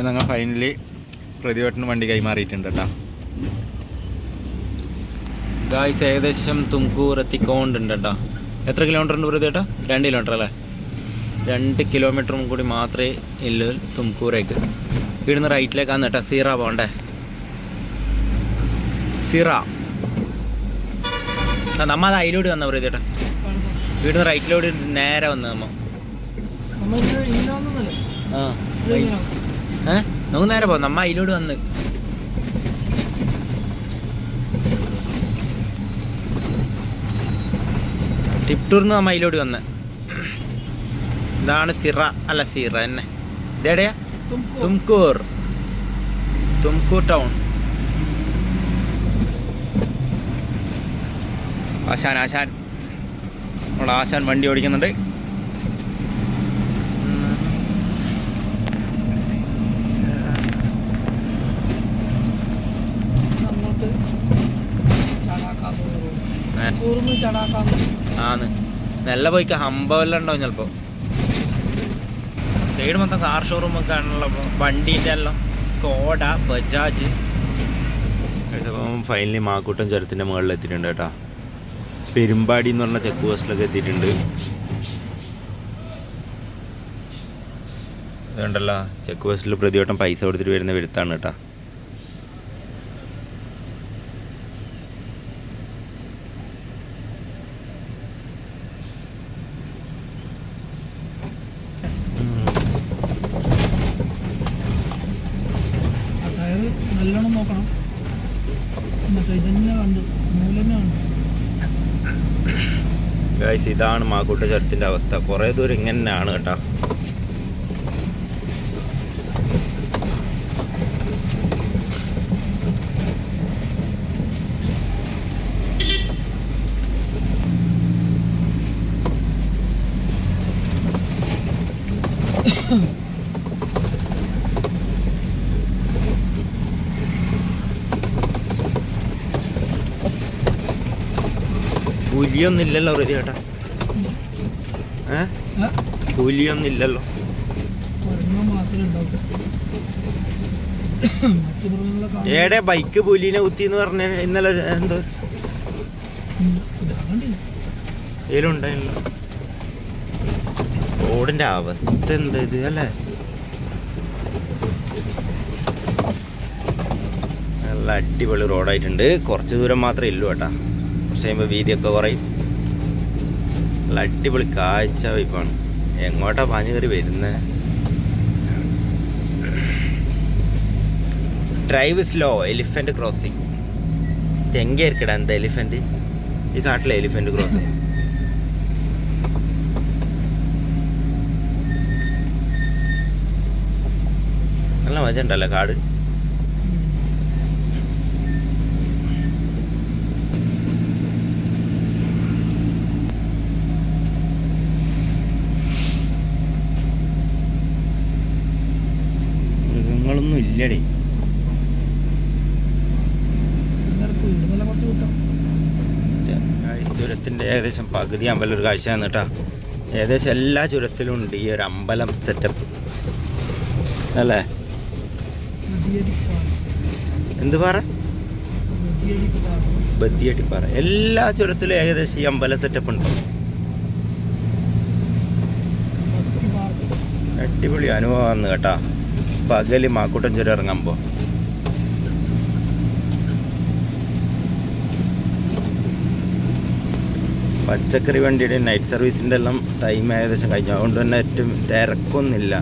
അപ്പോൾ ഞങ്ങൾ ഫൈനലി പ്രതിവട്ടന് വണ്ടി കൈമാറിയിട്ടുണ്ട് കേട്ടോ. ഗായ്സ് ഏകദേശം തുംകൂർ എത്തിക്കൊണ്ടുണ്ട് കേട്ടോ. എത്ര കിലോമീറ്റർ ഉണ്ട് പ്രതിയേട്ടാ രണ്ട് കിലോമീറ്റർ അല്ലേ? രണ്ട് കിലോമീറ്ററും കൂടി മാത്രമേ ഇല്ല തുംകൂറേക്ക്. ഇവിടുന്ന് റൈറ്റിലേക്കാണ് കേട്ടോ. സീറ പോകണ്ടേ? സിറ. നമ്മ അത് അതിലൂടെ വന്ന പ്രതിയേട്ടാ ഇവിടുന്ന് റൈറ്റിലൂടെ നേരെ വന്ന് നമ്മ? ആ നമുക്ക് നേരെ പോകാം. നമ്മ അതിലോട് വന്ന്. ടിപ്റ്റൂർന്ന് നമ്മ അതിലോട് വന്ന്. ഇതാണ് സിറ. അല്ല സിറ തന്നെ ഇതെവിടെയാ തുംകൂർ. തുംകൂർ. ടൗൺ. ആശാൻ ആശാൻ. നമ്മുടെ ആശാൻ വണ്ടി ഓടിക്കുന്നുണ്ട് ഏ, ആന്ന്. നല്ല പോയിക്ക. ഹമ്പവെല്ലാം ഉണ്ടാവും ചിലപ്പോ. സൈഡ് മൊത്തം കാർ ഷോറൂം ഒക്കെ ആണല്ലോ. വണ്ടീന്റെ എല്ലാം. സ്കോഡ ബജാജ്. ഫൈനലി മാക്കൂട്ടം ചുരത്തിന്റെ മുകളിൽ എത്തിയിട്ടുണ്ട് കേട്ടോ. പെരുമ്പാടി എന്ന് പറഞ്ഞ ചെക്ക് പോസ്റ്റിലൊക്കെ എത്തിയിട്ടുണ്ട്. ഇതുണ്ടല്ലോ. ചെക്ക് പോസ്റ്റിൽ പ്രതിവട്ടം പൈസ കൊടുത്തിട്ട് വരുന്ന വരുത്താണ് കേട്ടോ. ഇതാണ് മാക്കൂട്ട ചുരത്തിന്റെ അവസ്ഥ. കുറേ ദൂരം ഇങ്ങനെയാണ് കേട്ടോ. പുലിയൊന്നും ഇല്ലല്ലോ റെഡി ചേട്ടാ. ഏ? പുലിയൊന്നും ഇല്ലല്ലോ ഏടെ ബൈക്ക് പുലിനെ കുത്തി എന്ന് പറഞ്ഞ ഇന്നലെ എന്തോ ഇതിലുണ്ടായില്ലോ. റോഡിന്റെ അവസ്ഥ എന്താ ഇത് അല്ലേ? നല്ല അടിപൊളി റോഡായിട്ടുണ്ട്. കുറച്ച് ദൂരം മാത്രമേ ഉള്ളൂ കേട്ടാ. കുറച്ച് കഴിയുമ്പോൾ വീതിയൊക്കെ കുറയും. അടിപൊളി കാഴ്ച വയ്പ്പാണ് എങ്ങോട്ടാ പാഞ്ഞു കയറി വരുന്നത് ഡ്രൈവ് സ്ലോ എലിഫന്റ് ക്രോസിങ് ഇരിക്കടാ എന്താ എലിഫന്റ് ഈ കാട്ടിലെ എലിഫന്റ് ക്രോസിങ് നല്ല മജ ഉണ്ടല്ലോ കാട് മൃഗങ്ങളൊന്നും ഇല്ലടേ ഇന്നലെ പോയി ഇന്നലെ കുറച്ച് കൂട്ടം ചുരത്തിന്റെ ഏകദേശം പകുതി അമ്പലം ഒരു കാഴ്ചയാണ് കേട്ടോ ഏകദേശം എല്ലാ ചുരത്തിലും ഉണ്ട് ഈ ഒരു അമ്പലം സെറ്റപ്പ് അല്ലേ? എന്ത് പറ? നദിയടിപ്പാറ എല്ലാ ചുരത്തിലും ഏകദേശം ഈ അമ്പല സെറ്റപ്പ് ഉണ്ട്. അടിപൊളി അനുഭവമാണ് കേട്ടാ. പകൽ മാക്കൂട്ടം ചുരം ഇറങ്ങുമ്പോൾ പച്ചക്കറി വണ്ടിയുടെ നൈറ്റ് സർവീസിന്റെ എല്ലാം ടൈം ഏകദേശം കഴിഞ്ഞു. അതുകൊണ്ട് തന്നെ ഏറ്റവും തിരക്കൊന്നുമില്ല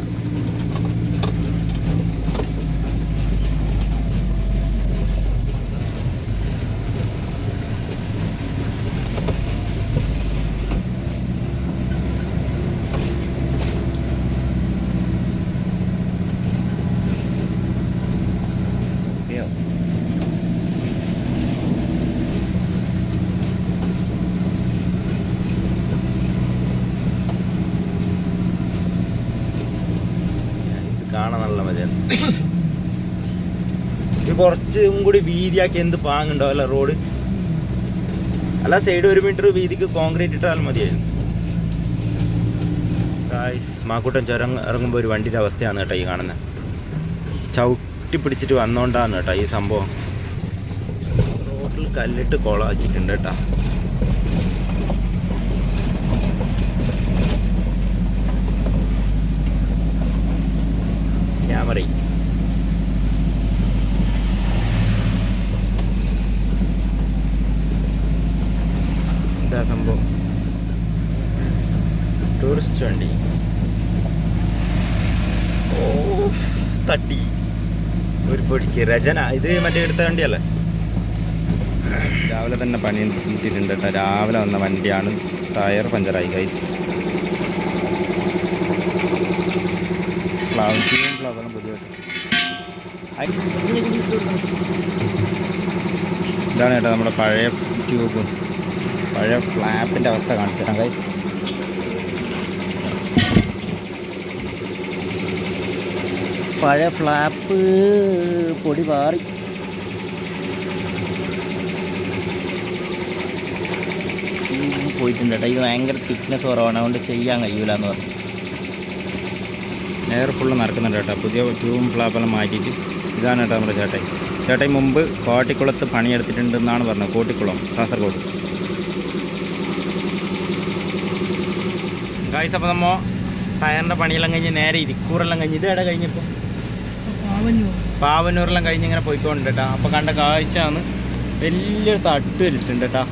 ഇത് കാണാൻ നല്ല മജയാണ് ഇത് കുറച്ചും കൂടി വീതിയാക്കി എന്ത് പാങ്ങുണ്ടോ അല്ല റോഡ്. അല്ല സൈഡ് ഒരു മീറ്റർ വീതിക്ക് കോൺക്രീറ്റ് ഇട്ടാൽ മതിയായിരുന്നു. മാക്കൂട്ടം ചുരം ഇറങ്ങുമ്പോൾ ഒരു വണ്ടിയുടെ അവസ്ഥയാണ് കേട്ടോ ഈ കാണുന്നത് ചവിട്ടി പിടിച്ചിട്ട് വന്നോണ്ടാണ് കേട്ടോ ഈ സംഭവം. റോഡിൽ കല്ലിട്ട് കൊളാക്കിയിട്ടുണ്ട് കേട്ടോ. ക്യാമറ എന്താ സംഭവം? ടൂറിസ്റ്റ് വണ്ടി. ഓ തട്ടി. ഒരു പൊടിക്ക്. രചന ഇത് മറ്റേ എടുത്ത വണ്ടിയല്ലേ? രാവിലെ തന്നെ പണി കിട്ടിയിട്ടുണ്ട് കേട്ടോ. രാവിലെ വന്ന വണ്ടിയാണ്. ടയർ പഞ്ചറായി ഗൈസ് ഫ്ലവർ ഫ്ലവറും പൊതുവായിട്ട്. ഇതാണ് കേട്ടോ നമ്മുടെ പഴയ ട്യൂബ്. പഴയ ഫ്ലാപ്പിന്റെ അവസ്ഥ കാണിച്ചാൽ ഗൈസ് പഴയ ഫ്ലാപ്പ് പൊടി ഇത് പോയിട്ടുണ്ട് കേട്ടോ. ഇത് ഭയങ്കര തിക്നെസ് കുറവാണ്. അതുകൊണ്ട് ചെയ്യാൻ കഴിയൂല എന്ന് പറഞ്ഞു. എയർ ഫുള്ള് നടക്കുന്നുണ്ട് കേട്ടോ. പുതിയ ട്യൂബും ഫ്ലാപ്പെല്ലാം മാറ്റിയിട്ട് ഇതാണ് കേട്ടോ നമ്മുടെ ചേട്ടൻ ചേട്ടൻ മുമ്പ് കോട്ടിക്കുളത്ത് പണിയെടുത്തിട്ടുണ്ടെന്നാണ് പറഞ്ഞത്. കോട്ടിക്കുളം കാസർഗോഡ്. ഗായ്സ് അപ്പോൾ നമ്മ ടയറിന്റെ പണിയെല്ലാം കഴിഞ്ഞ് നേരെ ഇരിക്കൂറെല്ലാം കഴിഞ്ഞ് ഇത് എവിടെ കഴിഞ്ഞപ്പോൾ പാവഞ്ഞു പാവന്നൂരെല്ലാം കഴിഞ്ഞ് ഇങ്ങനെ പോയിക്കൊണ്ട് കേട്ടോ. അപ്പോൾ കണ്ട കാഴ്ചയാണ് വലിയൊരു തട്ട് വലിച്ചിട്ടുണ്ട് കേട്ടോ.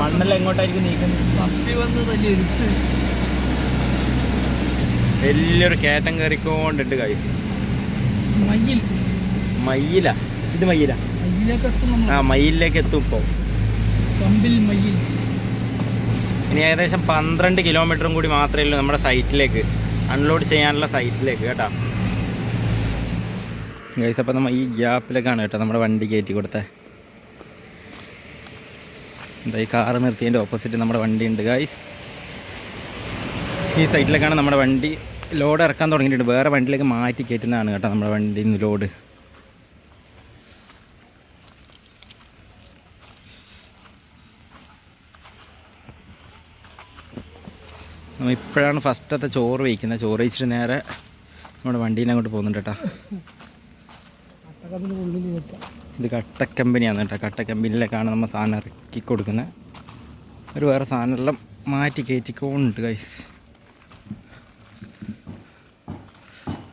മണ്ണെല്ലാം എങ്ങോട്ടായിരിക്കും നീക്കുന്നത്? വലിയൊരു കയറ്റം കയറിക്കൊണ്ടിട്ട് കൈസ് മയിൽ. മയില. ഇത് മയില. ആ മയിലേക്ക് മയിലിലേക്ക് എത്തും ഇപ്പോൾ കമ്പിൽ മയ്യിൽ ഇനി ഏകദേശം പന്ത്രണ്ട് കിലോമീറ്ററും കൂടി മാത്രമേ ഉള്ളൂ നമ്മുടെ സൈറ്റിലേക്ക് അൺലോഡ് ചെയ്യാനുള്ള സൈറ്റിലേക്ക് കേട്ടോ. ഗൈസ് അപ്പോൾ നമ്മൾ ഈ ഗ്യാപ്പിലേക്കാണ് കേട്ടോ നമ്മുടെ വണ്ടി കയറ്റി കൊടുത്തത് എന്താ ഈ കാറ് നിർത്തിയതിന്റെ ഓപ്പോസിറ്റ് നമ്മുടെ വണ്ടി ഉണ്ട് ഗൈസ് ഈ സൈറ്റിലേക്കാണ് നമ്മുടെ വണ്ടി ലോഡ് ഇറക്കാൻ തുടങ്ങിയിട്ടുണ്ട്. വേറെ വണ്ടിയിലേക്ക് മാറ്റി കയറ്റുന്നതാണ് കേട്ടോ നമ്മുടെ വണ്ടിയിൽ നിന്ന് ലോഡ്. നമ്മൾ ഇപ്പോഴാണ് ഫസ്റ്റത്തെ ചോറ് വയ്ക്കുന്നത്. ചോറ് വെച്ചിട്ട് നേരെ നമ്മുടെ വണ്ടിയിൽ അങ്ങോട്ട് പോകുന്നുണ്ട് കേട്ടോ. ഇത് കട്ട കമ്പനിയാണ് കേട്ടോ. കട്ട കമ്പനിയിലേക്കാണ് നമ്മൾ സാധനം ഇറക്കി കൊടുക്കുന്നത്. ഒരു വേറെ സാധനമെല്ലാം മാറ്റി കയറ്റിക്കോണ്ട് ഗൈസ്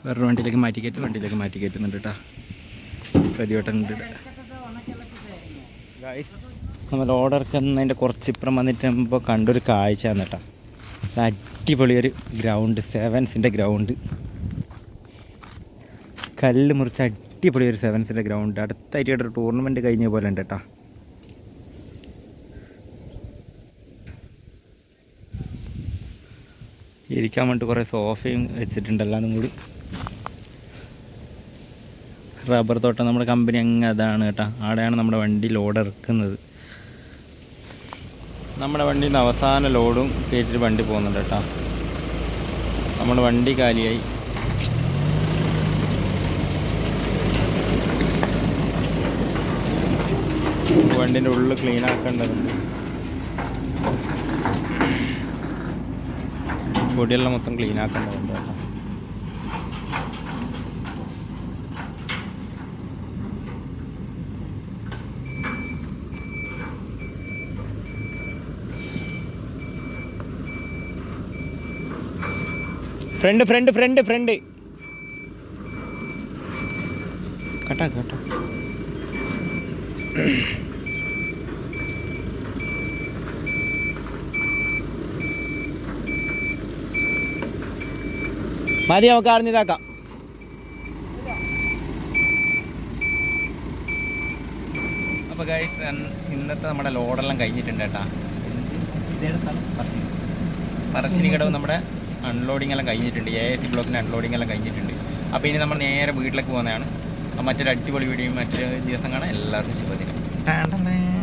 വേറൊരു വണ്ടിയിലേക്ക് മാറ്റി കയറ്റി വണ്ടിയിലേക്ക് മാറ്റി കയറ്റുന്നുണ്ട് കേട്ടോ പരിവട്ടനുണ്ട് ഗൈസ് നമ്മൾ ഓർഡർ എടുക്കുന്നതിന്റെ കുറച്ച് ഇപ്പുറം വന്നിട്ട് ഇപ്പോൾ കണ്ടൊരു കാഴ്ചയാണ് കേട്ടോ അടിപൊളിയൊരു ഗ്രൗണ്ട് സെവൻസിന്റെ ഗ്രൗണ്ട് കല്ല് മുറിച്ച് അടിപൊളി ഒരു സെവൻസിന്റെ ഗ്രൗണ്ട് അടുത്തായിട്ട് ഒരു ടൂർണമെന്റ് കഴിഞ്ഞ പോലെ ഉണ്ട് കേട്ടോ ഇരിക്കാൻ വേണ്ടി കുറേ സോഫയും വെച്ചിട്ടുണ്ട് എല്ലാതും കൂടി. റബ്ബർ തോട്ടം നമ്മുടെ കമ്പനി അങ്ങ് അതാണ് കേട്ടോ. അവിടെയാണ് നമ്മുടെ വണ്ടി ലോഡ് ഇറക്കുന്നത്. നമ്മുടെ വണ്ടിയിൽ നിന്ന് അവസാന ലോഡും കയറ്റിട്ട് വണ്ടി പോകുന്നുണ്ട് കേട്ടോ. നമ്മുടെ വണ്ടി കാലിയായി. വണ്ടിന്റെ ഉള്ളിൽ ക്ലീൻ ആക്കേണ്ടതുണ്ട്. പൊടിയെല്ലാം മൊത്തം ക്ലീൻ ആക്കേണ്ടതുണ്ട് കേട്ടോ. Front front front front. കേട്ടാ കട്ടാ മതി നമുക്ക് അറിഞ്ഞിതാക്കാം അപ്പോൾ ഗൈസ് ഇന്നത്തെ നമ്മുടെ ലോഡെല്ലാം കഴിഞ്ഞിട്ടുണ്ട് കേട്ടാ. ഇതേത് സ്ഥലം പറശ്ശിനി. പറശ്ശിനിക്കടവ് നമ്മുടെ അൺലോഡിംഗ് എല്ലാം കഴിഞ്ഞിട്ടുണ്ട്. എ എസ് സി ബ്ലോക്കിന്റെ അൺലോഡിംഗ് എല്ലാം കഴിഞ്ഞിട്ടുണ്ട്. അപ്പോൾ ഇനി നമ്മൾ നേരെ വീട്ടിലേക്ക് പോകുന്നതാണ്. മറ്റൊരു അടിപൊളി വീഡിയോയും മറ്റൊരു ദിവസം കാണാൻ എല്ലാവർക്കും ശുഭദിനം.